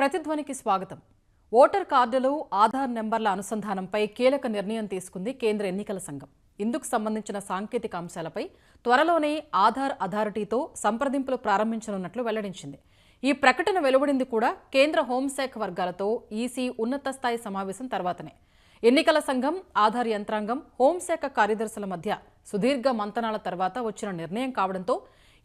ప్రతిధ్వనికి స్వాగతం. ఓటర్ కార్డులు ఆధార్ నెంబర్ల అనుసంధానంపై కీలక నిర్ణయం తీసుకుంది కేంద్ర ఎన్నికల సంఘం. ఇందుకు సంబంధించిన సాంకేతిక అంశాలపై త్వరలోనే ఆధార్ అథారిటీతో సంప్రదింపులు ప్రారంభించనున్నట్లు వెల్లడించింది. ఈ ప్రకటన వెలువడింది కూడా కేంద్ర హోంశాఖ వర్గాలతో ఈసీ ఉన్నత స్థాయి సమావేశం తర్వాతనే. ఎన్నికల సంఘం ఆధార్ యంత్రాంగం హోంశాఖ కార్యదర్శుల మధ్య సుదీర్ఘ మంతనాల తర్వాత వచ్చిన నిర్ణయం కావడంతో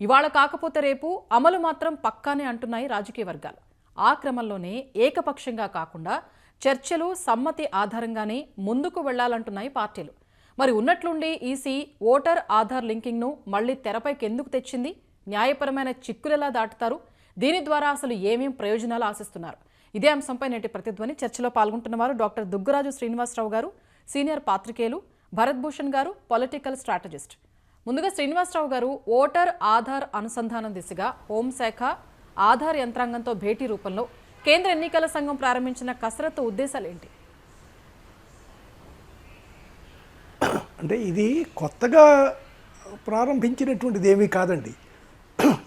ఇవాళ కాకపోతే రేపు అమలు మాత్రం పక్కానే అంటున్నాయి రాజకీయ వర్గాలు. ఆ క్రమంలోనే ఏకపక్షంగా కాకుండా చర్చలు సమ్మతి ఆధారంగానే ముందుకు వెళ్ళాలంటున్నాయి పార్టీలు. మరి ఉన్నట్లుండి ఈసీ ఓటర్ ఆధార్ లింకింగ్ను మళ్ళీ తెరపైకి ఎందుకు తెచ్చింది? న్యాయపరమైన చిక్కులెలా దాటుతారు? దీని ద్వారా అసలు ఏమేం ప్రయోజనాలు ఆశిస్తున్నారు? ఇదే అంశంపై నేటి ప్రతిధ్వని చర్చలో పాల్గొంటున్న వారు డాక్టర్ దుగ్గరాజు శ్రీనివాసరావు గారు సీనియర్ పాత్రికేయులు భరత్ భూషణ్ గారు పొలిటికల్ స్ట్రాటజిస్ట్. ముందుగా శ్రీనివాసరావు గారు ఓటర్ ఆధార్ అనుసంధానం దిశగా హోంశాఖ ఆధార్ యంత్రాంగంతో భేటీ రూపంలో కేంద్ర ఎన్నికల సంఘం ప్రారంభించిన కసరత్తు ఉద్దేశాలు ఏంటి అంటే ఇది కొత్తగా ప్రారంభించినటువంటిది ఏమీ కాదండి.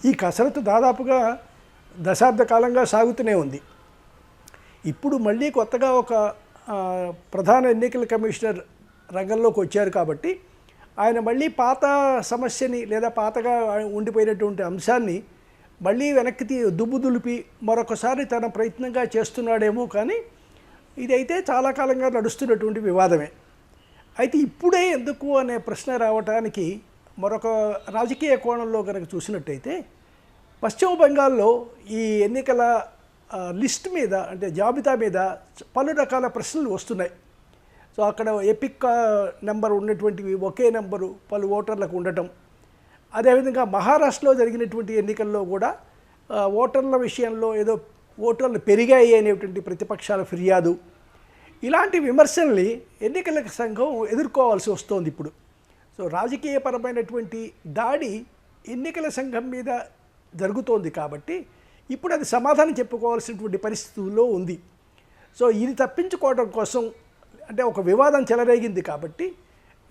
ఈ కసరత్తు దాదాపుగా దశాబ్ద కాలంగా సాగుతూనే ఉంది. ఇప్పుడు మళ్ళీ కొత్తగా ఒక ప్రధాన ఎన్నికల కమిషనర్ రంగంలోకి వచ్చారు కాబట్టి ఆయన మళ్ళీ పాత సమస్యని లేదా పాతగా ఉండిపోయినటువంటి అంశాన్ని మళ్ళీ వెనక్కి తీ దుబ్బు దులిపి మరొకసారి తన ప్రయత్నంగా చేస్తున్నాడేమో కానీ ఇదైతే చాలా కాలంగా నడుస్తున్నటువంటి వివాదమే. అయితే ఇప్పుడే ఎందుకు అనే ప్రశ్న రావటానికి మరొక రాజకీయ కోణంలో కనుక చూసినట్టయితే పశ్చిమ బెంగాల్లో ఈ ఎన్నికల లిస్ట్ మీద అంటే జాబితా మీద పలు రకాల ప్రశ్నలు వస్తున్నాయి. సో అక్కడ ఎపిక్ నెంబర్ ఉన్నటువంటివి ఒకే నెంబరు పలు ఓటర్లకు ఉండటం అదేవిధంగా మహారాష్ట్రలో జరిగినటువంటి ఎన్నికల్లో కూడా ఓటర్ల విషయంలో ఏదో ఓటర్లు పెరిగాయి అనేటువంటి ప్రతిపక్షాల ఫిర్యాదు. ఇలాంటి విమర్శల్ని ఎన్నికల సంఘం ఎదుర్కోవాల్సి వస్తోంది ఇప్పుడు. సో రాజకీయపరమైనటువంటి దాడి ఎన్నికల సంఘం మీద జరుగుతోంది కాబట్టి ఇప్పుడు అది సమాధానం చెప్పుకోవాల్సినటువంటి పరిస్థితుల్లో ఉంది. సో ఇది తప్పించుకోవడం కోసం అంటే ఒక వివాదం చెలరేగింది కాబట్టి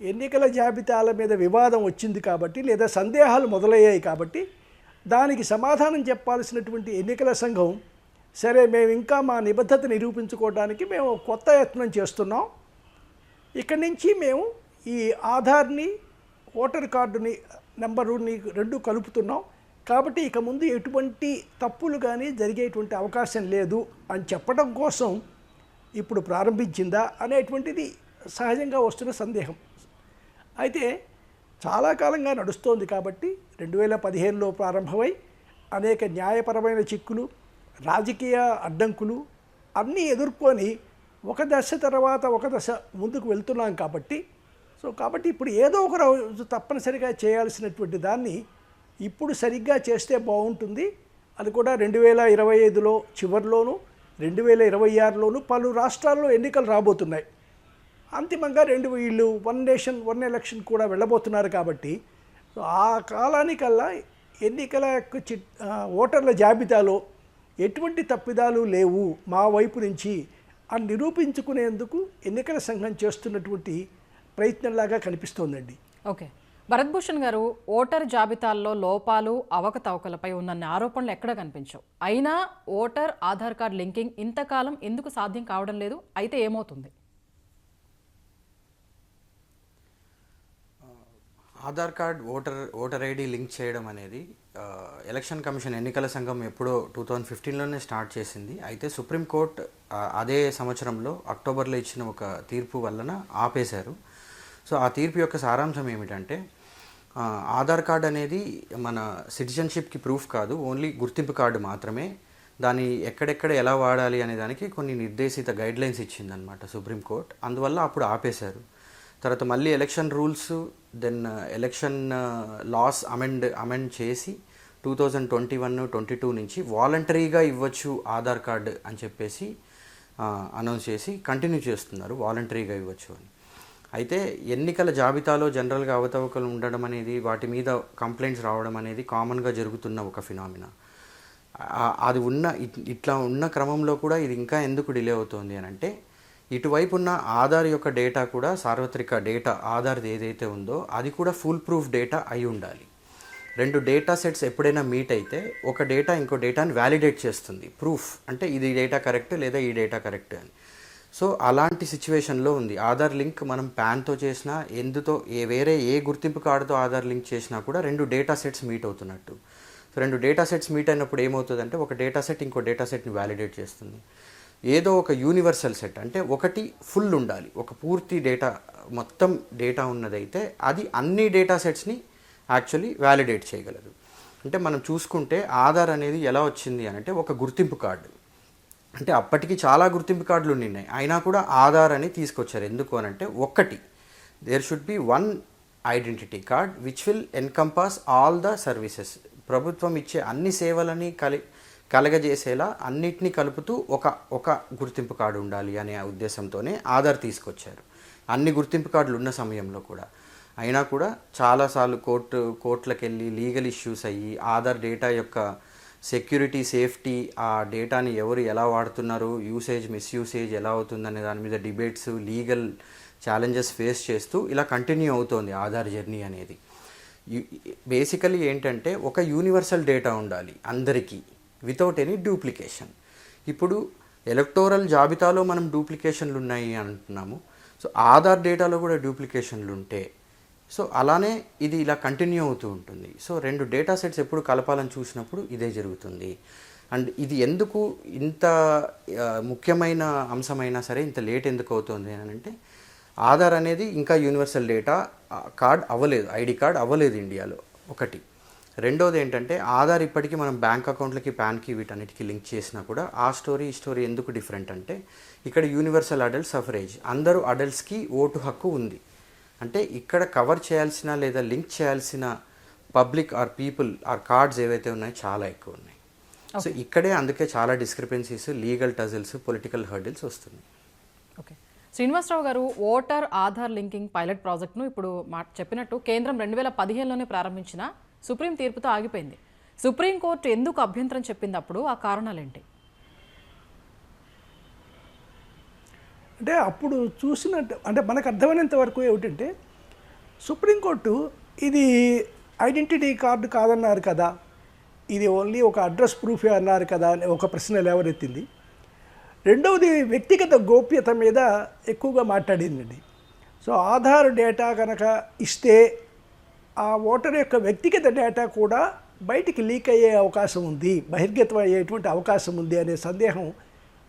ఎన్నికల జాబితాల మీద వివాదం వచ్చింది కాబట్టి లేదా సందేహాలు మొదలయ్యాయి కాబట్టి దానికి సమాధానం చెప్పాల్సినటువంటి ఎన్నికల సంఘం సరే మేము ఇంకా మా నిబద్ధత నిరూపించుకోవడానికి మేము కొత్త యత్నం చేస్తున్నాం. ఇక్కడి నుంచి మేము ఈ ఆధార్ని ఓటర్ కార్డుని నెంబరుని రెండు కలుపుతున్నాం. కాబట్టి ఇక ముందు ఎటువంటి తప్పులు కానీ జరిగేటువంటి అవకాశం లేదు అని చెప్పడం కోసం ఇప్పుడు ప్రారంభించిందా అనేటువంటిది సహజంగా వస్తున్న సందేహం. అయితే చాలా కాలంగా నడుస్తోంది కాబట్టి రెండు వేల పదిహేనులో ప్రారంభమై అనేక న్యాయపరమైన చిక్కులు రాజకీయ అడ్డంకులు అన్నీ ఎదుర్కొని ఒక దశ తర్వాత ఒక దశ ముందుకు వెళ్తున్నాం కాబట్టి సో కాబట్టి ఇప్పుడు ఏదో ఒక రోజు తప్పనిసరిగా చేయాల్సినటువంటి దాన్ని ఇప్పుడు సరిగ్గా చేస్తే బాగుంటుంది అది కూడా రెండు వేల ఇరవై ఐదులో చివరిలోను రెండు వేల ఇరవై ఆరులోను పలు రాష్ట్రాల్లో ఎన్నికలు రాబోతున్నాయి. అంతిమంగా రెండు వీళ్ళు వన్ నేషన్ వన్ ఎలక్షన్ కూడా వెళ్ళబోతున్నారు కాబట్టి ఆ కాలానికల్లా ఎన్నికల యొక్క చి ఓటర్ల జాబితాలో ఎటువంటి తప్పిదాలు లేవు మా వైపు నుంచి అని నిరూపించుకునేందుకు ఎన్నికల సంఘం చేస్తున్నటువంటి ప్రయత్నంలాగా కనిపిస్తోందండి. ఓకే. భరత్భూషణ్ గారు ఓటర్ జాబితాల్లో లోపాలు అవకతవకలపై ఉన్న ఆరోపణలు ఎక్కడ కనిపించవు. అయినా ఓటర్ ఆధార్ కార్డ్ లింకింగ్ ఇంతకాలం ఎందుకు సాధ్యం కావడం లేదు అయితే ఏమవుతుంది? Aadhaar card voter voter ID link చేయడం అనేది ఎలక్షన్ కమిషన్ ఎన్నికల సంఘం ఎప్పుడో టూ థౌజండ్ ఫిఫ్టీన్లోనే స్టార్ట్ చేసింది. అయితే సుప్రీంకోర్టు అదే సంవత్సరంలో అక్టోబర్లో ఇచ్చిన ఒక తీర్పు వలన ఆపేశారు. సో ఆ తీర్పు యొక్క సారాంశం ఏమిటంటే ఆధార్ కార్డ్ అనేది మన సిటిజన్షిప్కి ప్రూఫ్ కాదు ఓన్లీ గుర్తింపు కార్డు మాత్రమే. దాన్ని ఎక్కడెక్కడ ఎలా వాడాలి అనే దానికి కొన్ని నిర్దేశిత గైడ్లైన్స్ ఇచ్చిందనమాట సుప్రీంకోర్టు అందువల్ల అప్పుడు ఆపేశారు. తర్వాత మళ్ళీ election rules then election laws amend amend చేసి two thousand twenty one twenty two నుంచి వాలంటరీగా ఇవ్వచ్చు ఆధార్ కార్డు అని చెప్పేసి అనౌన్స్ చేసి కంటిన్యూ చేస్తున్నారు వాలంటరీగా ఇవ్వచ్చు అని. అయితే ఎన్నికల జాబితాలో జనరల్గా అవతవకలు ఉండడం అనేది వాటి మీద కంప్లైంట్స్ రావడం అనేది కామన్గా జరుగుతున్న ఒక ఫినామినా అది ఉన్న ఇట్లా ఉన్న క్రమంలో కూడా ఇది ఇంకా ఎందుకు డిలే అవుతోంది అని అంటే ఇటువైపు ఉన్న ఆధార్ యొక్క డేటా కూడా సార్వత్రిక డేటా ఆధార్ది ఏదైతే ఉందో అది కూడా ఫుల్ ప్రూఫ్ డేటా అయి ఉండాలి. రెండు డేటా సెట్స్ ఎప్పుడైనా మీట్ అయితే ఒక డేటా ఇంకో డేటాని వ్యాలిడేట్ చేస్తుంది. ప్రూఫ్ అంటే ఇది డేటా కరెక్ట్ లేదా ఈ డేటా కరెక్ట్ అని. సో అలాంటి సిచ్యువేషన్లో ఉంది. ఆధార్ లింక్ మనం ప్యాన్తో చేసినా ఎందుతో ఏ వేరే ఏ గుర్తింపు కార్డుతో ఆధార్ లింక్ చేసినా కూడా రెండు డేటా సెట్స్ మీట్ అవుతున్నట్టు. సో రెండు డేటా సెట్స్ మీట్ అయినప్పుడు ఏమవుతుందంటే ఒక డేటా సెట్ ఇంకో డేటా సెట్ని వ్యాలిడేట్ చేస్తుంది. ఏదో ఒక యూనివర్సల్ సెట్ అంటే ఒకటి ఫుల్ ఉండాలి. ఒక పూర్తి డేటా మొత్తం డేటా ఉన్నదైతే అది అన్ని డేటా సెట్స్ని యాక్చువల్లీ వ్యాలిడేట్ చేయగలదు. అంటే మనం చూసుకుంటే ఆధార్ అనేది ఎలా వచ్చింది అని అంటే ఒక గుర్తింపు కార్డు అంటే అప్పటికి చాలా గుర్తింపు కార్డులు ఉన్నాయి అయినా కూడా ఆధార్ అని తీసుకొచ్చారు. ఎందుకు అని అంటే ఒక్కటి there should be one identity card which will encompass all the services ప్రభుత్వం ఇచ్చే అన్ని సేవలని కలి కలగజేసేలా అన్నిటినీ కలుపుతూ ఒక ఒక గుర్తింపు కార్డు ఉండాలి అనే ఉద్దేశంతోనే ఆధార్ తీసుకొచ్చారు. అన్ని గుర్తింపు కార్డులు ఉన్న సమయంలో కూడా. అయినా కూడా చాలాసార్లు కోర్టు కోర్టులకు వెళ్ళి లీగల్ ఇష్యూస్ అయ్యి ఆధార్ డేటా యొక్క సెక్యూరిటీ సేఫ్టీ ఆ డేటాని ఎవరు ఎలా వాడుతున్నారు యూసేజ్ మిస్యూసేజ్ ఎలా అవుతుందనే దాని మీద డిబేట్స్ లీగల్ ఛాలెంజెస్ ఫేస్ చేస్తూ ఇలా కంటిన్యూ అవుతోంది ఆధార్ జర్నీ అనేది. బేసికలీ ఏంటంటే ఒక యూనివర్సల్ డేటా ఉండాలి అందరికీ. వితౌట్ ఎనీ డూప్లికేషన్ ఇప్పుడు ఎలక్టోరల్ జాబితాలో మనం డూప్లికేషన్లు ఉన్నాయి అంటున్నాము. సో ఆధార్ డేటాలో కూడా డూప్లికేషన్లు ఉంటే సో అలానే ఇది ఇలా కంటిన్యూ అవుతూ ఉంటుంది. సో రెండు డేటా సెట్స్ ఎప్పుడు కలపాలని చూసినప్పుడు ఇదే జరుగుతుంది. అండ్ ఇది ఎందుకు ఇంత ముఖ్యమైన అంశమైనా సరే ఇంత లేట్ ఎందుకు అవుతుంది అని అంటే ఆధార్ అనేది ఇంకా యూనివర్సల్ డేటా కార్డ్ అవ్వలేదు ఐడి కార్డ్ అవ్వలేదు ఇండియాలో ఒకటి. రెండోది ఏంటంటే ఆధార్ ఇప్పటికీ మనం బ్యాంక్ అకౌంట్లకి పాన్కి వీటన్నిటికీ లింక్ చేసినా కూడా ఆ స్టోరీ ఈ స్టోరీ ఎందుకు డిఫరెంట్ అంటే ఇక్కడ యూనివర్సల్ అడల్ట్ సఫరేజ్. అందరూ అడల్ట్స్కి ఓటు హక్కు ఉంది. అంటే ఇక్కడ కవర్ చేయాల్సిన లేదా లింక్ చేయాల్సిన public or people or cards ఏవైతే ఉన్నాయో చాలా ఎక్కువ ఉన్నాయి. సో ఇక్కడే అందుకే చాలా discrepancies legal tussles political hurdles వస్తున్నాయి. ఓకే. శ్రీనివాసరావు గారు ఓటర్ ఆధార్ లింకింగ్ పైలట్ ప్రాజెక్ట్ను ఇప్పుడు మా చెప్పినట్టు కేంద్రం రెండు వేల పదిహేనులోనే ప్రారంభించిన సుప్రీం తీర్పుతో ఆగిపోయింది. సుప్రీంకోర్టు ఎందుకు అభ్యంతరం చెప్పింది అప్పుడు ఆ కారణాలేంటి? అంటే అప్పుడు చూసినట్టు అంటే మనకు అర్థమైనంత వరకు ఏమిటంటే సుప్రీంకోర్టు ఇది ఐడెంటిటీ కార్డు కాదన్నారు కదా ఇది ఓన్లీ ఒక అడ్రస్ ప్రూఫే అన్నారు కదా అనే ఒక ప్రశ్న లేవనెత్తింది రెండవది వ్యక్తిగత గోప్యత మీద ఎక్కువగా మాట్లాడిందండి. సో ఆధార్ డేటా కనుక ఇస్తే ఆ ఓటర్ యొక్క వ్యక్తిగత డేటా కూడా బయటికి లీక్ అయ్యే అవకాశం ఉంది బహిర్గతం అయ్యేటువంటి అవకాశం ఉంది అనే సందేహం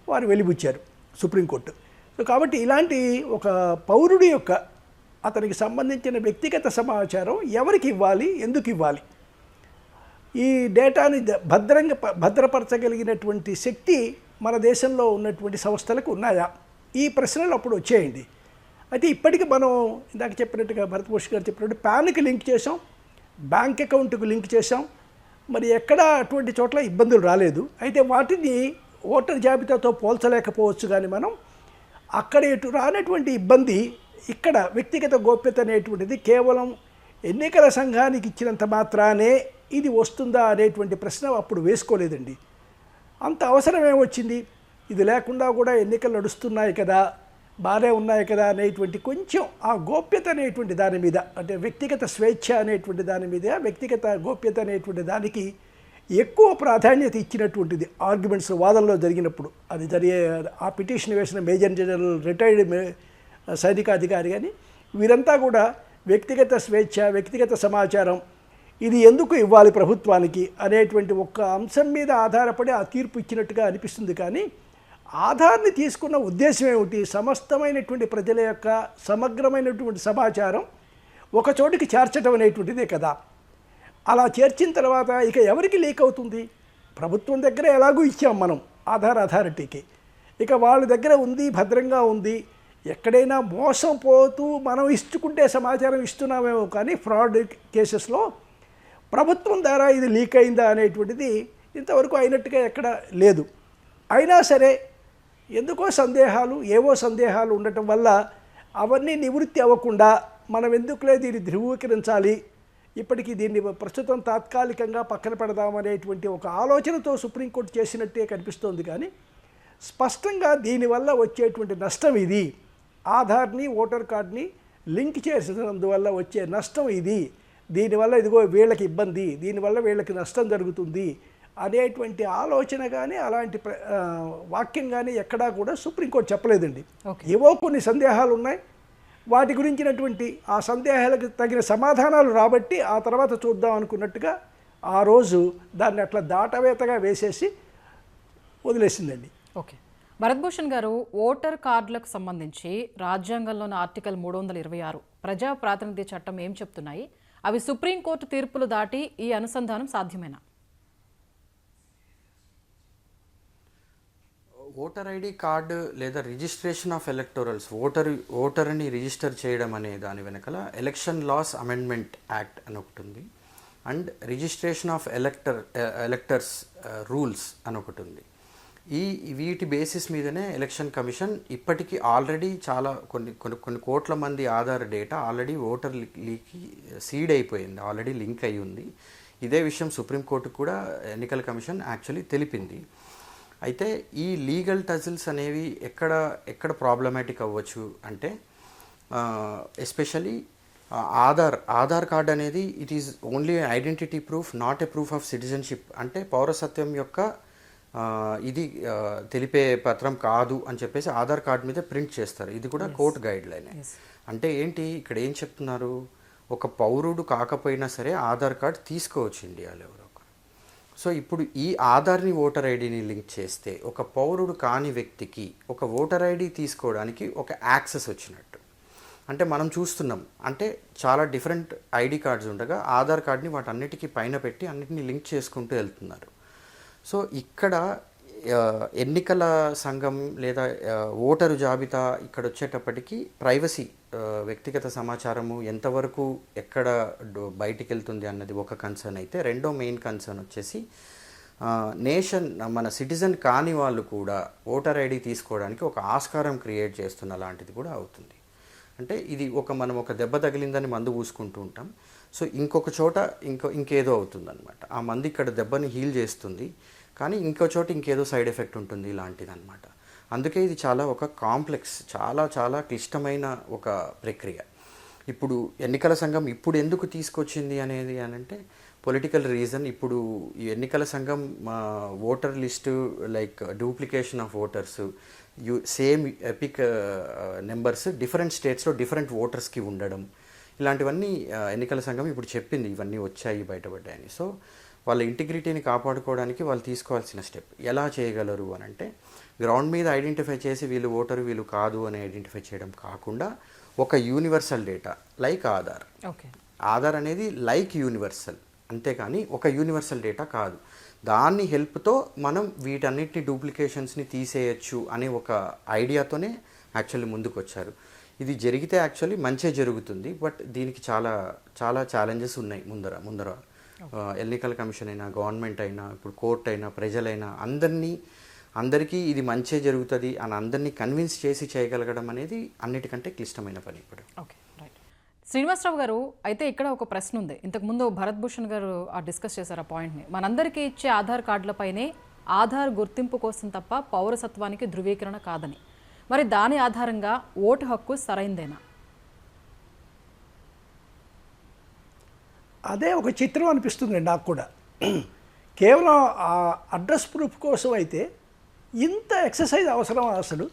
వారు వెలిబుచ్చారు సుప్రీంకోర్టు. సో కాబట్టి ఇలాంటి ఒక పౌరుడి యొక్క అతనికి సంబంధించిన వ్యక్తిగత సమాచారం ఎవరికి ఇవ్వాలి ఎందుకు ఇవ్వాలి? ఈ డేటాని ద- భద్రంగా భద్రపరచగలిగినటువంటి శక్తి మన దేశంలో ఉన్నటువంటి సంస్థలకు ఉన్నాయా? ఈ ప్రశ్నలు అప్పుడు వచ్చేయండి. అయితే ఇప్పటికీ మనం ఇందాక చెప్పినట్టుగా భరతభూష్ గారు చెప్పినట్టు ప్యాన్కి లింక్ చేసాం బ్యాంక్ అకౌంట్కి లింక్ చేసాం మరి ఎక్కడ అటువంటి చోట్ల ఇబ్బందులు రాలేదు. అయితే వాటిని ఓటర్ జాబితాతో పోల్చలేకపోవచ్చు కానీ మనం అక్కడ ఇటు రానటువంటి ఇబ్బంది ఇక్కడ వ్యక్తిగత గోప్యత అనేటువంటిది కేవలం ఎన్నికల సంఘానికి ఇచ్చినంత మాత్రానే ఇది వస్తుందా అనేటువంటి ప్రశ్న అప్పుడు వేసుకోలేదండి. అంత అవసరం ఏమొచ్చింది ఇది లేకుండా కూడా ఎన్నికలు నడుస్తున్నాయి కదా బాగానే ఉన్నాయి కదా అనేటువంటి కొంచెం ఆ గోప్యత అనేటువంటి దాని మీద అంటే వ్యక్తిగత స్వేచ్ఛ అనేటువంటి దాని మీద వ్యక్తిగత గోప్యత అనేటువంటి దానికి ఎక్కువ ప్రాధాన్యత ఇచ్చినటువంటిది ఆర్గ్యుమెంట్స్ వాదనలో జరిగినప్పుడు. అది జరిగే ఆ పిటిషన్ వేసిన మేజర్ జనరల్ రిటైర్డ్ సైనికాధికారి కానీ వీరంతా కూడా వ్యక్తిగత స్వేచ్ఛ వ్యక్తిగత సమాచారం ఇది ఎందుకు ఇవ్వాలి ప్రభుత్వానికి అనేటువంటి ఒక్క అంశం మీద ఆధారపడి ఆ తీర్పు ఇచ్చినట్టుగా అనిపిస్తుంది. కానీ ఆధార్ని తీసుకున్న ఉద్దేశం ఏమిటి? సమస్తమైనటువంటి ప్రజల యొక్క సమగ్రమైనటువంటి సమాచారం ఒక చోటికి చేర్చడం అనేటువంటిదే కదా. అలా చేర్చిన తర్వాత ఇక ఎవరికి లీక్ అవుతుంది? ప్రభుత్వం దగ్గర ఎలాగూ ఇచ్చాం మనం ఆధార్ అథారిటీకి. ఇక వాళ్ళ దగ్గర ఉంది భద్రంగా ఉంది. ఎక్కడైనా మోసం పోతూ మనం ఇచ్చుకుంటే సమాచారం ఇస్తున్నామేమో కానీ ఫ్రాడ్ కేసెస్లో ప్రభుత్వం ద్వారా ఇది లీక్ అయిందా అనేటువంటిది ఇంతవరకు అయినట్టుగా ఎక్కడ లేదు. అయినా సరే ఎందుకో సందేహాలు ఏవో సందేహాలు ఉండటం వల్ల అవన్నీ నివృత్తి అవ్వకుండా మనం ఎందుకులే దీన్ని ధృవీకరించాలి? ఇప్పటికీ దీన్ని ప్రస్తుతం తాత్కాలికంగా పక్కన పెడదామనేటువంటి ఒక ఆలోచనతో సుప్రీంకోర్టు చేసినట్టే కనిపిస్తోంది. కానీ స్పష్టంగా దీనివల్ల వచ్చేటువంటి నష్టం ఇది. ఆధార్ని ఓటర్ కార్డ్ని లింక్ చేసినందువల్ల వచ్చే నష్టం ఇది. దీనివల్ల ఇదిగో వీళ్ళకి ఇబ్బంది. దీనివల్ల వీళ్ళకి నష్టం జరుగుతుంది. అనేటువంటి ఆలోచన కానీ అలాంటి వాక్యం కానీ ఎక్కడా కూడా సుప్రీంకోర్టు చెప్పలేదండి. ఏవో కొన్ని సందేహాలు ఉన్నాయి వాటి గురించినటువంటి ఆ సందేహాలకు తగిన సమాధానాలు రాబట్టి ఆ తర్వాత చూద్దాం అనుకున్నట్టుగా ఆ రోజు దాన్ని అట్లా దాటవేతగా వేసేసి వదిలేసిందండి. ఓకే. భరత్భూషణ్ గారు ఓటర్ కార్డులకు సంబంధించి రాజ్యాంగంలోని ఆర్టికల్ మూడు వందల ఇరవై ఆరు ప్రజా ప్రాతినిధ్య చట్టం ఏం చెప్తున్నాయి? అవి సుప్రీంకోర్టు తీర్పులు దాటి ఈ అనుసంధానం సాధ్యమేనా? ఓటర్ ఐడి కార్డు లేదా రిజిస్ట్రేషన్ ఆఫ్ ఎలక్టోరల్స్ ఓటర్ ఓటర్ని రిజిస్టర్ చేయడం అనే దాని వెనకాల ఎలక్షన్ లాస్ అమెండ్మెంట్ యాక్ట్ అని ఒకటి ఉంది. And registration of elector electors rules అని ఒకటి ఉంది. ఈ వీటి బేసిస్ మీదనే ఎలక్షన్ కమిషన్ ఇప్పటికీ ఆల్రెడీ చాలా కొన్ని కొన్ని కొన్ని కోట్ల మంది ఆధార్ డేటా ఆల్రెడీ ఓటర్ లీకి సీడ్ అయిపోయింది ఆల్రెడీ లింక్ అయి ఉంది. ఇదే విషయం సుప్రీంకోర్టు కూడా ఎన్నికల కమిషన్ యాక్చువల్లీ తెలిపింది. అయితే ఈ లీగల్ టజిల్స్ అనేవి ఎక్కడ ఎక్కడ ప్రాబ్లమాటిక్ అవ్వచ్చు అంటే ఎస్పెషలీ ఆధార్ ఆధార్ కార్డ్ అనేది it is only identity proof not a proof of citizenship అంటే పౌరసత్వం యొక్క ఇది తెలిపే పత్రం కాదు అని చెప్పేసి ఆధార్ కార్డ్ మీద ప్రింట్ చేస్తారు. ఇది కూడా కోర్ట్ గైడ్ లైన్ అంటే ఏంటి? ఇక్కడ ఏం చెప్తున్నారు? ఒక పౌరుడు కాకపోయినా సరే ఆధార్ కార్డ్ తీసుకోవచ్చు ఇండియాలో ఎవరో. సో ఇప్పుడు ఈ ఆధార్ని ఓటర్ ఐడిని లింక్ చేస్తే ఒక పౌరుడు కాని వ్యక్తికి ఒక ఓటర్ ఐడి తీసుకోవడానికి ఒక యాక్సెస్ వచ్చినట్టు. అంటే మనం చూస్తున్నాం అంటే చాలా డిఫరెంట్ ఐడి కార్డ్స్ ఉండగా ఆధార్ కార్డ్ని వాటన్నిటికీ పైన పెట్టి అన్నిటిని లింక్ చేసుకుంటూ వెళ్తున్నారు. సో ఇక్కడ ఎన్నికల సంఘం లేదా ఓటరు జాబితా ఇక్కడ వచ్చేటప్పటికి ప్రైవసీ వ్యక్తిగత సమాచారము ఎంతవరకు ఎక్కడ బయటికి వెళ్తుంది అన్నది ఒక కన్సర్న్ అయితే రెండో మెయిన్ కన్సర్న్ వచ్చేసి నేషన్ మన సిటిజన్ కాని వాళ్ళు కూడా ఓటర్ ఐడి తీసుకోవడానికి ఒక ఆస్కారం క్రియేట్ చేస్తున్న లాంటిది కూడా అవుతుంది. అంటే ఇది ఒక మనం ఒక దెబ్బ తగిలిందని మందు పూసుకుంటూ ఉంటాం. సో ఇంకొక చోట ఇంకో ఇంకేదో అవుతుందన్నమాట. ఆ మంది ఇక్కడ దెబ్బని హీల్ చేస్తుంది. కానీ ఇంకో చోట ఇంకేదో సైడ్ ఎఫెక్ట్ ఉంటుంది ఇలాంటిది అనమాట అందుకే ఇది చాలా ఒక కాంప్లెక్స్ చాలా చాలా క్లిష్టమైన ఒక ప్రక్రియ. ఇప్పుడు ఎన్నికల సంఘం ఇప్పుడు ఎందుకు తీసుకొచ్చింది అనేది అని అంటే పొలిటికల్ రీజన్ ఇప్పుడు ఈ ఎన్నికల సంఘం మా voter list like duplication of voters you same EPIC numbers different స్టేట్స్లో డిఫరెంట్ ఓటర్స్కి ఉండడం. ఇలాంటివన్నీ ఎన్నికల సంఘం ఇప్పుడు చెప్పింది ఇవన్నీ వచ్చాయి బయటపడ్డాయని. సో వాళ్ళ ఇంటిగ్రిటీని కాపాడుకోవడానికి వాళ్ళు తీసుకోవాల్సిన స్టెప్ ఎలా చేయగలరు అని అంటే గ్రౌండ్ మీద ఐడెంటిఫై చేసి వీళ్ళు ఓటరు వీళ్ళు కాదు అని ఐడెంటిఫై చేయడం కాకుండా ఒక universal data like Aadhaar. Okay. Aadhaar అనేది లైక్ యూనివర్సల్ అంతేకాని ఒక యూనివర్సల్ డేటా కాదు. దాన్ని హెల్ప్తో మనం వీటన్నిటిని డూప్లికేషన్స్ని తీసేయచ్చు అనే ఒక ఐడియాతోనే యాక్చువల్లీ ముందుకు వచ్చారు ఇది జరిగితే యాక్చువల్లీ మంచే జరుగుతుంది బట్ దీనికి చాలా చాలా ఛాలెంజెస్ ఉన్నాయి ముందర ముందర. ఎన్నికల కమిషన్ అయినా గవర్నమెంట్ అయినా ఇప్పుడు కోర్ట్ అయినా ప్రజలైనా అందరినీ అందరికీ ఇది మంచే జరుగుతుంది అని అందరినీ కన్విన్స్ చేసి చేయగలగడం అనేది అన్నిటికంటే క్లిష్టమైన పని ఇప్పుడు. Okay right. శ్రీనివాసరావు గారు అయితే ఇక్కడ ఒక ప్రశ్న ఉంది. ఇంతకుముందు భరత్ భూషణ్ గారు ఆ డిస్కస్ చేశారు ఆ పాయింట్ని మనందరికీ ఇచ్చే ఆధార్ కార్డులపైనే ఆధార్ గుర్తింపు కోసం తప్ప పౌరసత్వానికి ధృవీకరణ కాదని. మరి దాని ఆధారంగా ఓటు హక్కు సరైందేనా? అదే ఒక చిత్రం అనిపిస్తుంది నాకు కూడా. కేవలం ఆ అడ్రస్ ప్రూఫ్ కోసం అయితే ఇంత ఎక్సర్సైజ్ అవసరం అసలు.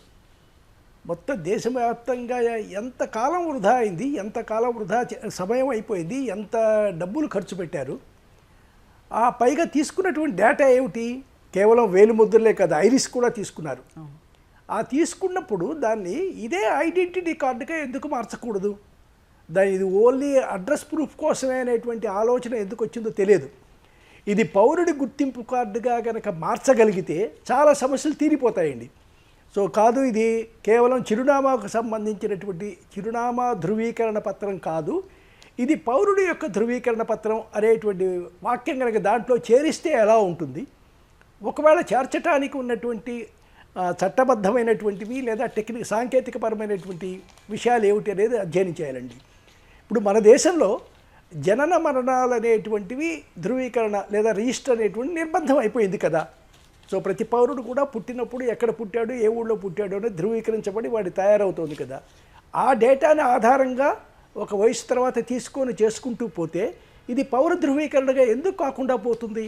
మొత్తం దేశవ్యాప్తంగా ఎంత కాలం వృధా అయింది ఎంత కాలం వృధా సమయం అయిపోయింది ఎంత డబ్బులు ఖర్చు పెట్టారు. ఆ పైగా తీసుకున్నటువంటి డేటా ఏమిటి? కేవలం వేలు ముద్రలే కదా ఐరిస్ కూడా తీసుకున్నారు. ఆ తీసుకున్నప్పుడు దాన్ని ఇదే ఐడెంటిటీ కార్డుగా ఎందుకు మార్చకూడదు? దాని ఇది ఓన్లీ అడ్రస్ ప్రూఫ్ కోసమే అనేటువంటి ఆలోచన ఎందుకు వచ్చిందో తెలియదు. ఇది పౌరుడి గుర్తింపు కార్డుగా కనుక మార్చగలిగితే చాలా సమస్యలు తీరిపోతాయండి. సో కాదు ఇది కేవలం చిరునామాకు సంబంధించినటువంటి చిరునామా ధృవీకరణ పత్రం కాదు ఇది పౌరుడి యొక్క ధృవీకరణ పత్రం అనేటువంటి వాక్యం కనుక దాంట్లో చేరిస్తే ఎలా ఉంటుంది? ఒకవేళ చేర్చడానికి ఉన్నటువంటి చట్టబద్ధమైనటువంటివి లేదా టెక్నిక్ సాంకేతికపరమైనటువంటి విషయాలు ఏమిటి అనేది అధ్యయనం చేయాలండి. ఇప్పుడు మన దేశంలో జనన మరణాలు అనేటువంటివి ధృవీకరణ లేదా రిజిస్టర్ అనేటువంటి నిర్బంధం అయిపోయింది కదా. సో ప్రతి పౌరుడు కూడా పుట్టినప్పుడు ఎక్కడ పుట్టాడు ఏ ఊళ్ళో పుట్టాడు అనేది ధృవీకరించబడి వాడి తయారవుతోంది కదా. ఆ డేటాని ఆధారంగా ఒక వయసు తర్వాత తీసుకొని చేసుకుంటూ పోతే ఇది పౌర ధృవీకరణగా ఎందుకు కాకుండా పోతుంది?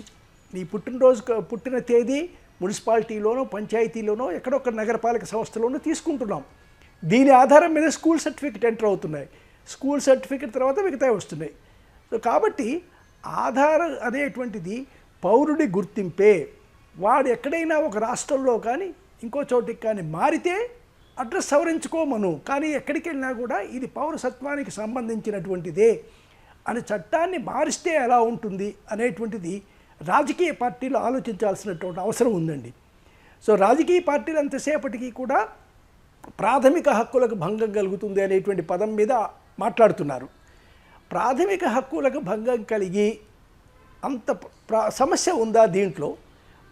నీ పుట్టినరోజు పుట్టిన తేదీ మున్సిపాలిటీలోనో పంచాయతీలోనో ఎక్కడొక్క నగరపాలక సంస్థలోనో తీసుకుంటున్నాం. దీని ఆధారం మీద స్కూల్ సర్టిఫికెట్ ఎంటర్ అవుతున్నాయి. స్కూల్ సర్టిఫికెట్ తర్వాత మిగతా వస్తున్నాయి. సో కాబట్టి ఆధార్ అనేటువంటిది పౌరుడి గుర్తింపే. వాడు ఎక్కడైనా ఒక రాష్ట్రంలో కానీ ఇంకో చోటికి కానీ మారితే అడ్రస్ సవరించుకోమను. కానీ ఎక్కడికి వెళ్ళినా కూడా ఇది పౌరసత్వానికి సంబంధించినటువంటిదే. అని చట్టాన్ని మారిస్తే ఎలా ఉంటుంది అనేటువంటిది రాజకీయ పార్టీలు ఆలోచించాల్సినటువంటి అవసరం ఉందండి. సో రాజకీయ పార్టీలు అంతసేపటికి కూడా ప్రాథమిక హక్కులకు భంగం కలుగుతుంది అనేటువంటి పదం మీద మాట్లాడుతున్నారు. ప్రాథమిక హక్కులకు భంగం కలిగి అంత ప్ర- సమస్య ఉందా దీంట్లో?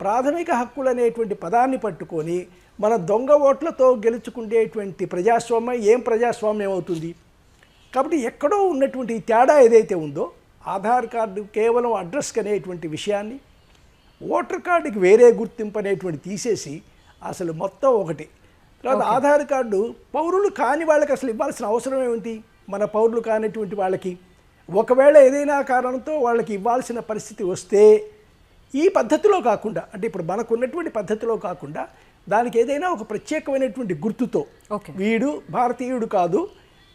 ప్రాథమిక హక్కులు అనేటువంటి పదాన్ని పట్టుకొని మన దొంగ ఓట్లతో గెలుచుకునేటువంటి ప్రజాస్వామ్యం ఏం ప్రజాస్వామ్యం అవుతుంది? కాబట్టి ఎక్కడో ఉన్నటువంటి తేడా ఏదైతే ఉందో ఆధార్ కార్డు కేవలం అడ్రస్కి అనేటువంటి విషయాన్ని ఓటర్ కార్డుకి వేరే గుర్తింపు అనేటువంటి తీసేసి అసలు మొత్తం ఒకటి. తర్వాత ఆధార్ కార్డు పౌరులు కాని వాళ్ళకి అసలు ఇవ్వాల్సిన అవసరం ఏమిటి మన పౌరులు కానిటువంటి వాళ్ళకి. ఒకవేళ ఏదైనా కారణంతో వాళ్ళకి ఇవ్వాల్సిన పరిస్థితి వస్తే ఈ పద్ధతిలో కాకుండా అంటే ఇప్పుడు మనకు ఉన్నటువంటి పద్ధతిలో కాకుండా దానికి ఏదైనా ఒక ప్రత్యేకమైనటువంటి గుర్తుతో వీడు భారతీయుడు కాదు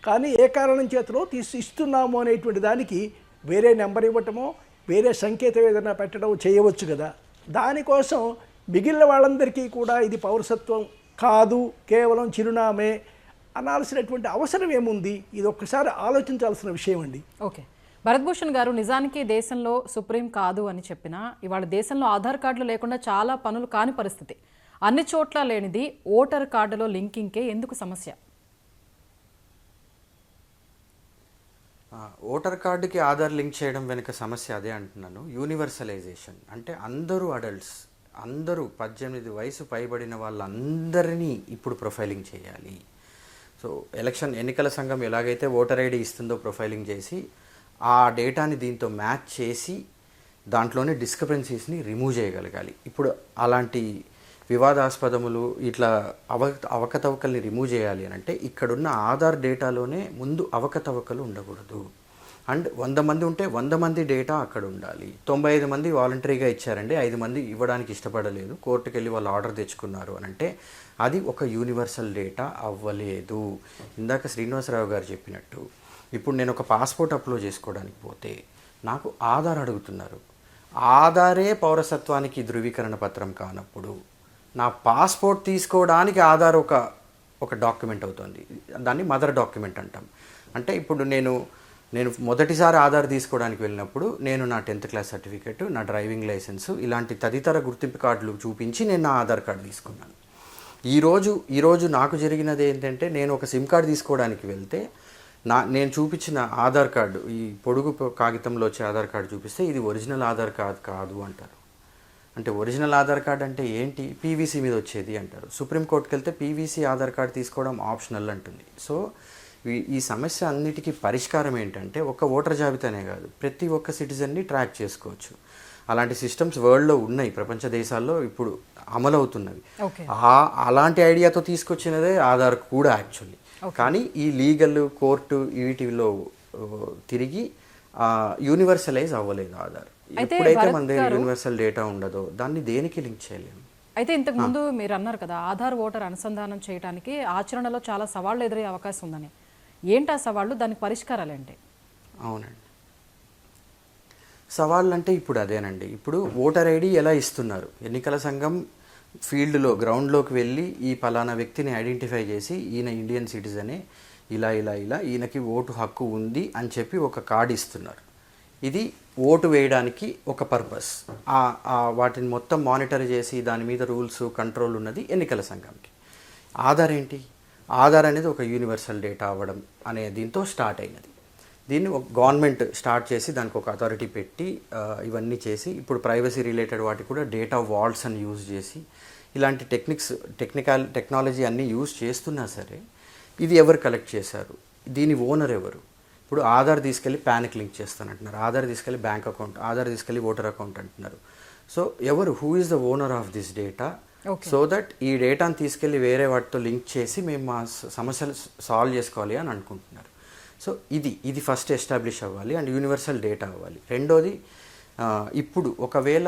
కానీ ఏ కారణం చేతనో తీసి ఇస్తున్నాము అనేటువంటి దానికి వేరే నెంబర్ ఇవ్వటమో వేరే సంకేతం ఏదైనా పెట్టడం చేయవచ్చు కదా. దానికోసం మిగిలిన వాళ్ళందరికీ కూడా ఇది పౌరసత్వం కాదు కేవలం చిరునామే అనాల్సినటువంటి అవసరం ఏముంది? ఇది ఒక్కసారి ఆలోచించాల్సిన విషయం అండి. ఓకే. భరత్భూషణ్ గారు నిజానికి దేశంలో సుప్రీం కాదు అని చెప్పినా ఇవాళ దేశంలో ఆధార్ కార్డులు లేకుండా చాలా పనులు కాని పరిస్థితి. అన్ని చోట్ల లేనిది ఓటర్ కార్డులో లింకింగ్కే ఎందుకు సమస్య? ఆ, ఓటర్ కార్డుకి ఆధార్ లింక్ చేయడం వెనుక సమస్య అదే అంటున్నాను. యూనివర్సలైజేషన్. అంటే అందరూ అడల్ట్స్ అందరూ పద్దెనిమిది వయసు పైబడిన వాళ్ళందరినీ ఇప్పుడు ప్రొఫైలింగ్ చేయాలి. సో ఎలక్షన్ ఎన్నికల సంఘం ఎలాగైతే ఓటర్ ఐడి ఇస్తుందో ప్రొఫైలింగ్ చేసి ఆ డేటాని దీంతో మ్యాచ్ చేసి దాంట్లోనే డిస్క్రిపెన్సీస్ని రిమూవ్ చేయగలగాలి. ఇప్పుడు అలాంటి వివాదాస్పదములు ఇట్లా అవ అవకతవకల్ని రిమూవ్ చేయాలి అని అంటే ఇక్కడున్న ఆధార్ డేటాలోనే ముందు అవకతవకలు ఉండకూడదు. అండ్ వంద మంది ఉంటే వంద మంది డేటా అక్కడ ఉండాలి. తొంభై ఐదు మంది వాలంటరీగా ఇచ్చారండి. ఐదు మంది ఇవ్వడానికి ఇష్టపడలేదు. కోర్టుకు వెళ్ళి వాళ్ళు ఆర్డర్ తెచ్చుకున్నారు అని అంటే అది ఒక యూనివర్సల్ డేటా అవ్వలేదు. ఇందాక శ్రీనివాసరావు గారు చెప్పినట్టు ఇప్పుడు నేను ఒక పాస్పోర్ట్ అప్లోడ్ చేసుకోవడానికి పోతే నాకు ఆధార్ అడుగుతున్నారు. ఆధారే పౌరసత్వానికి ధృవీకరణ పత్రం కానప్పుడు నా పాస్పోర్ట్ తీసుకోవడానికి ఆధార్ ఒక ఒక డాక్యుమెంట్ అవుతుంది. దాన్ని మదర్ డాక్యుమెంట్ అంటాం. అంటే ఇప్పుడు నేను నేను మొదటిసారి ఆధార్ తీసుకోవడానికి వెళ్ళినప్పుడు నేను నా టెన్త్ క్లాస్ సర్టిఫికేట్ నా డ్రైవింగ్ లైసెన్స్ ఇలాంటి తదితర గుర్తింపు కార్డులు చూపించి నేను నా ఆధార్ కార్డు తీసుకున్నాను. ఈరోజు ఈరోజు నాకు జరిగినది ఏంటంటే నేను ఒక సిమ్ కార్డు తీసుకోవడానికి వెళ్తే నా నేను చూపించిన ఆధార్ కార్డు ఈ పొడుగు కాగితంలో వచ్చే ఆధార్ కార్డు చూపిస్తే ఇది ఒరిజినల్ ఆధార్ కార్డు కాదు అంటారు. అంటే ఒరిజినల్ ఆధార్ కార్డ్ అంటే ఏంటి? పీవీసీ మీద వచ్చేది అంటారు. సుప్రీంకోర్టుకి వెళ్తే పీవీసీ ఆధార్ కార్డు తీసుకోవడం ఆప్షనల్ అంటుంది. సో ఈ- సమస్య అన్నిటికీ పరిష్కారం ఏంటంటే ఒక ఓటర్ జాబితానే కాదు. ప్రతి ఒక్క సిటిజన్ని ట్రాక్ చేసుకోవచ్చు. అలాంటి సిస్టమ్స్ వరల్డ్లో ఉన్నాయి. ప్రపంచ దేశాల్లో ఇప్పుడు అమలవుతున్నవి. ఓకే. ఆ అలాంటి ఐడియాతో తీసుకొచ్చినదే ఆధార్ కూడా యాక్చువల్లీ. కానీ ఈ లీగల్ కోర్టు వీటిలో తిరిగి యూనివర్సలైజ్ అవ్వలేదు ఆధార్. ఎప్పుడైతే మన దగ్గర గారు- యూనివర్సల్ డేటా ఉండదో దాన్ని దేనికి లింక్ చేయలేము? అయితే ఇంతకు ముందు మీరు అన్నారు కదా ఆధార్ ఓటర్ అనుసంధానం చేయడానికి ఆచరణలో చాలా సవాళ్ళు ఎదురయ్యే అవకాశం ఉందని. ఏంటి ఆ సవాళ్ళు? దానికి పరిష్కారాలు ఏంటి అవునండి. సవాళ్ళు అంటే ఇప్పుడు అదేనండి. ఇప్పుడు ఓటర్ ఐడి ఎలా ఇస్తున్నారు? ఎన్నికల సంఘం ఫీల్డ్లో గ్రౌండ్లోకి వెళ్ళి ఈ పలానా వ్యక్తిని ఐడెంటిఫై చేసి ఈయన ఇండియన్ సిటిజనే ఇలా ఇలా ఇలా ఈయనకి ఓటు హక్కు ఉంది అని చెప్పి ఒక కార్డు ఇస్తున్నారు. ఇది ఓటు వేయడానికి ఒక పర్పస్. ఆ- వాటిని మొత్తం మానిటర్ చేసి దాని మీద రూల్స్ కంట్రోల్ ఉన్నది ఎన్నికల సంఘంకి. ఆధార్ ఏంటి? ఆధార్ అనేది ఒక యూనివర్సల్ డేటా అవ్వడం అనే దీంతో స్టార్ట్ అయినది. దీన్ని ఒక గవర్నమెంట్ స్టార్ట్ చేసి దానికి ఒక అథారిటీ పెట్టి ఇవన్నీ చేసి ఇప్పుడు ప్రైవసీ రిలేటెడ్ వాటి కూడా డేటా వాల్స్ అని యూజ్ చేసి ఇలాంటి టెక్నిక్స్ టెక్నికల్ టెక్నాలజీ అన్నీ యూజ్ చేస్తున్నా సరే ఇది ఎవరు కలెక్ట్ చేశారు? దీని ఓనర్ ఎవరు? ఇప్పుడు ఆధార్ తీసుకెళ్ళి ప్యాన్కి లింక్ చేస్తానంటున్నారు. ఆధార్ తీసుకెళ్ళి బ్యాంక్ అకౌంట్ ఆధార్ తీసుకెళ్ళి ఓటర్ అకౌంట్ అంటున్నారు. సో ఎవరు? Who is the owner of this data so that ఈ డేటాను తీసుకెళ్ళి వేరే వాటితో లింక్ చేసి మేము మా సమస్యలు సాల్వ్ చేసుకోవాలి అని అనుకుంటున్నారు. సో ఇది ఇది ఫస్ట్ ఎస్టాబ్లిష్ అవ్వాలి అండ్ యూనివర్సల్ డేటా అవ్వాలి. రెండోది ఇప్పుడు ఒకవేళ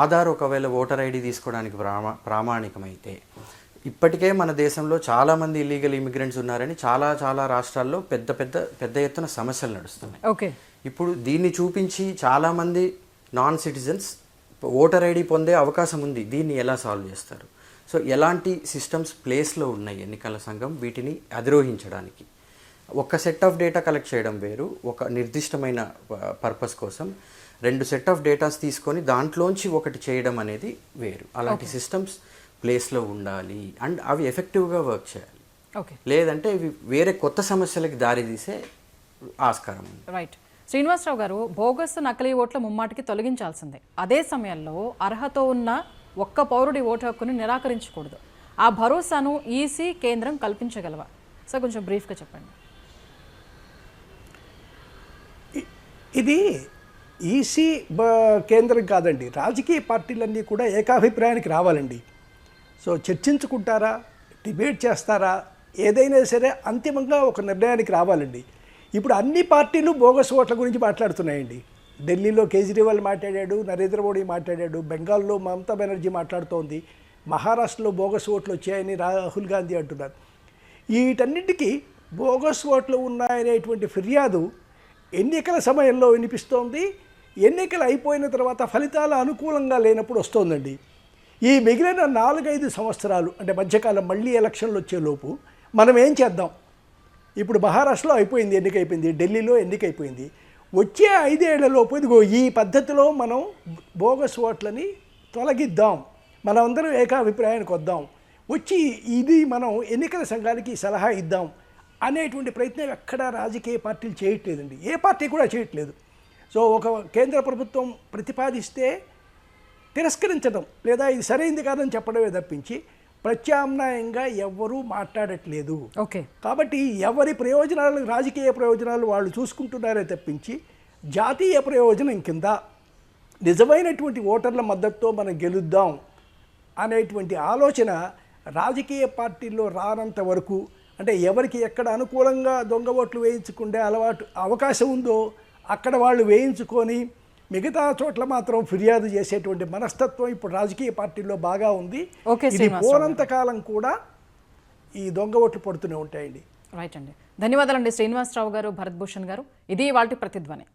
ఆధార్ ఒకవేళ ఓటర్ ఐడి తీసుకోవడానికి ప్రామా ప్రామాణికమైతే ఇప్పటికే మన దేశంలో చాలామంది ఇల్లీగల్ ఇమిగ్రెంట్స్ ఉన్నారని చాలా చాలా రాష్ట్రాల్లో పెద్ద పెద్ద పెద్ద ఎత్తున సమస్యలు నడుస్తున్నాయి. ఓకే ఇప్పుడు దీన్ని చూపించి చాలామంది నాన్ సిటిజన్స్ ఓటర్ ఐడి పొందే అవకాశం ఉంది. దీన్ని ఎలా సాల్వ్ చేస్తారు? సో ఎలాంటి సిస్టమ్స్ ప్లేస్లో ఉన్నాయి ఎన్నికల సంఘం? వీటిని అధిరోహించడానికి. ఒక సెట్ ఆఫ్ డేటా కలెక్ట్ చేయడం వేరు. ఒక నిర్దిష్టమైన పర్పస్ కోసం రెండు సెట్ ఆఫ్ డేటాస్ తీసుకొని దాంట్లోంచి ఒకటి చేయడం అనేది వేరు. అలాంటి సిస్టమ్స్ ప్లేస్లో ఉండాలి. అండ్ అవి ఎఫెక్టివ్గా వర్క్ చేయాలి. ఓకే. లేదంటే ఇవి వేరే కొత్త సమస్యలకి దారి తీసే ఆస్కారం ఉంది. రైట్. శ్రీనివాసరావు గారు బోగస్ నకిలీ ఓట్ల ముమ్మాటికి తొలగించాల్సిందే. అదే సమయంలో అర్హత ఉన్న ఒక్క పౌరుడి ఓటు హక్కును నిరాకరించకూడదు. ఆ భరోసాను ఈసీ కేంద్రం కల్పించగలవా? సార్ కొంచెం బ్రీఫ్గా చెప్పండి. ఇది ఈసీ బ కేంద్రం కాదండి. రాజకీయ పార్టీలన్నీ కూడా ఏకాభిప్రాయానికి రావాలండి. సో చర్చించుకుంటారా? డిబేట్ చేస్తారా? ఏదైనా సరే అంతిమంగా ఒక నిర్ణయానికి రావాలండి. ఇప్పుడు అన్ని పార్టీలు బోగస్ ఓట్ల గురించి మాట్లాడుతున్నాయండి. ఢిల్లీలో కేజ్రీవాల్ మాట్లాడాడు నరేంద్ర మోడీ మాట్లాడాడు బెంగాల్లో మమతా బెనర్జీ మాట్లాడుతోంది మహారాష్ట్రలో బోగస్ ఓట్లు వచ్చాయని రాహుల్ గాంధీ అంటున్నారు. వీటన్నిటికీ బోగస్ ఓట్లు ఉన్నాయనేటువంటి ఫిర్యాదు ఎన్నికల సమయంలో వినిపిస్తోంది. ఎన్నికలు అయిపోయిన తర్వాత ఫలితాలు అనుకూలంగా లేనప్పుడు వస్తోందండి. ఈ మిగిలిన నాలుగైదు సంవత్సరాలు అంటే మధ్యకాలం మళ్ళీ ఎలక్షన్లు వచ్చేలోపు మనం ఏం చేద్దాం? ఇప్పుడు మహారాష్ట్రలో అయిపోయింది ఎన్నిక అయిపోయింది ఢిల్లీలో ఎన్నిక అయిపోయింది వచ్చే ఐదేళ్ళలోపు ఇదిగో ఈ పద్ధతిలో మనం బోగస్ ఓట్లని తొలగిద్దాం. మనమందరం ఏకాభిప్రాయానికి వద్దాం. వచ్చి ఇది మనం ఎన్నికల సంఘానికి సలహా ఇద్దాం అనేటువంటి ప్రయత్నం ఎక్కడా రాజకీయ పార్టీలు చేయట్లేదండి. ఏ పార్టీ కూడా చేయట్లేదు. సో ఒక కేంద్ర ప్రభుత్వం ప్రతిపాదిస్తే తిరస్కరించడం లేదా ఇది సరైంది కాదని చెప్పడమే తప్పించి ప్రత్యామ్నాయంగా ఎవ్వరూ మాట్లాడట్లేదు. ఓకే. కాబట్టి ఎవరి ప్రయోజనాలు రాజకీయ ప్రయోజనాలు వాళ్ళు చూసుకుంటున్నారే తప్పించి జాతీయ ప్రయోజనం కింద నిజమైనటువంటి ఓటర్ల మద్దతుతో మనం గెలుద్దాం అనేటువంటి ఆలోచన రాజకీయ పార్టీల్లో రానంత వరకు అంటే ఎవరికి ఎక్కడ అనుకూలంగా దొంగ ఓట్లు వేయించుకుండే అలవాటు అవకాశం ఉందో అక్కడ వాళ్ళు వేయించుకొని మిగతా చోట్ల మాత్రం ఫిర్యాదు చేసేటువంటి మనస్తత్వం ఇప్పుడు రాజకీయ పార్టీల్లో బాగా ఉంది. ఇది. పోనంత కాలం కూడా ఈ దొంగ ఓట్లు పడుతూనే ఉంటాయండి. రైట్ అండి. ధన్యవాదాలండి శ్రీనివాసరావు గారు భరత్ భూషణ్ గారు. ఇది వాటి ప్రతిధ్వని.